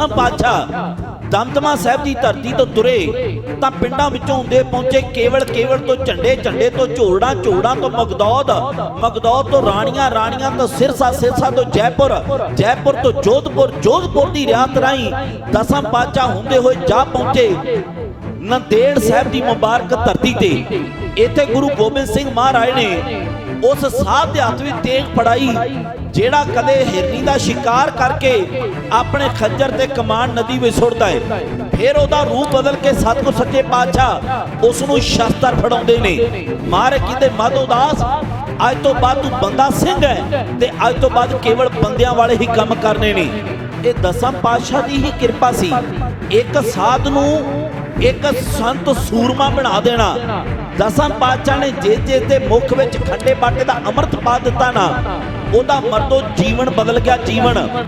ਦਸਾਂ ਪਾਤਸ਼ਾਹ। ਦਮਦਮਾ ਸਾਹਿਬ ਦੀ ਧਰਤੀ ਤੋਂ ਤੁਰੇ, ਤਾਂ ਪਿੰਡਾਂ ਵਿੱਚੋਂ ਹੁੰਦੇ ਪਹੁੰਚੇ ਕੇਵਲ ਕੇਵਲ ਤੋਂ ਝੰਡੇ ਝੰਡੇ ਤੋਂ ਝੋੜਾਂ ਝੋੜਾਂ ਤੋਂ ਮਗਦੌਦ ਮਗਦੌਦ ਤੋਂ ਰਾਣੀਆਂ ਰਾਣੀਆਂ ਤੋਂ ਸਿਰਸਾ ਸਿਰਸਾ ਤੋਂ ਜੈਪੁਰ ਜੈਪੁਰ ਤੋਂ ਜੋਧਪੁਰ ਜੋਧਪੁਰ ਦੀ ਰਿਆਤ ਰਾਹੀਂ ਦਸਾਂ ਪਾਤਸ਼ਾਹ ਹੁੰਦੇ ਹੋਏ ਜਾ ਪਹੁੰਚੇ ਨੰਦੇੜ ਸਾਹਿਬ ਦੀ ਮੁਬਾਰਕ ਧਰਤੀ ਤੇ। ਇੱਥੇ ਗੁਰੂ ਗੋਬਿੰਦ ਸਿੰਘ ਮਹਾਰਾਜ ਨੇ ਉਸ ਸਾਧ ਦੇ ਹੱਥ ਵਿੱਚ ਤੇਗ ਫੜਾਈ, ਜਿਹੜਾ ਕਦੇ ਹਿਰਨੀ ਦਾ ਸ਼ਿਕਾਰ ਕਰਕੇ ਆਪਣੇ ਖੱਜਰ ਤੇ ਕਮਾਨ ਨਦੀ ਵਿੱਚ ਸੁੱਟਦਾ ਹੈ। ਫਿਰ ਉਹਦਾ ਰੂਪ ਬਦਲ ਕੇ ਸਤਿਗੁਰ ਸੱਚੇ ਪਾਤਸ਼ਾਹ ਉਸ ਨੂੰ ਸ਼ਸਤਰ ਫੜਾਉਂਦੇ ਨੇ। ਮਾਰੇ ਕਿਤੇ ਮਾਧੋ ਦਾਸ ਅੱਜ ਤੋਂ ਬਾਅਦ ਤੂੰ ਬੰਦਾ ਸਿੰਘ ਹੈ ਤੇ ਅੱਜ ਤੋਂ ਬਾਅਦ ਕੇਵਲ ਬੰਦਿਆਂ ਵਾਲੇ ਹੀ ਕੰਮ ਕਰਨੇ ਨੇ। ਇਹ ਦਸਾਂ ਪਾਤਸ਼ਾਹ ਦੀ ਹੀ ਕਿਰਪਾ ਸੀ। ਇੱਕ ਸਾਧ ਨੂੰ ਇੱਕ ਸੰਤ ਸੂਰਮਾ ਬਣਾ ਦੇਣਾ। ਦਸਾਂ ਪਾਤਸ਼ਾਹ ਨੇ ਜੇ ਜੇ ਤੇ ਮੁਖ ਵਿੱਚ ਖੰਡੇ ਬਾਟੇ ਦਾ ਅੰਮ੍ਰਿਤ ਪਾ ਦਿੱਤਾ ਨਾ, ਉਹਦਾ ਮਰਦੋ ਜੀਵਨ ਬਦਲ ਗਿਆ ਜੀਵਨ।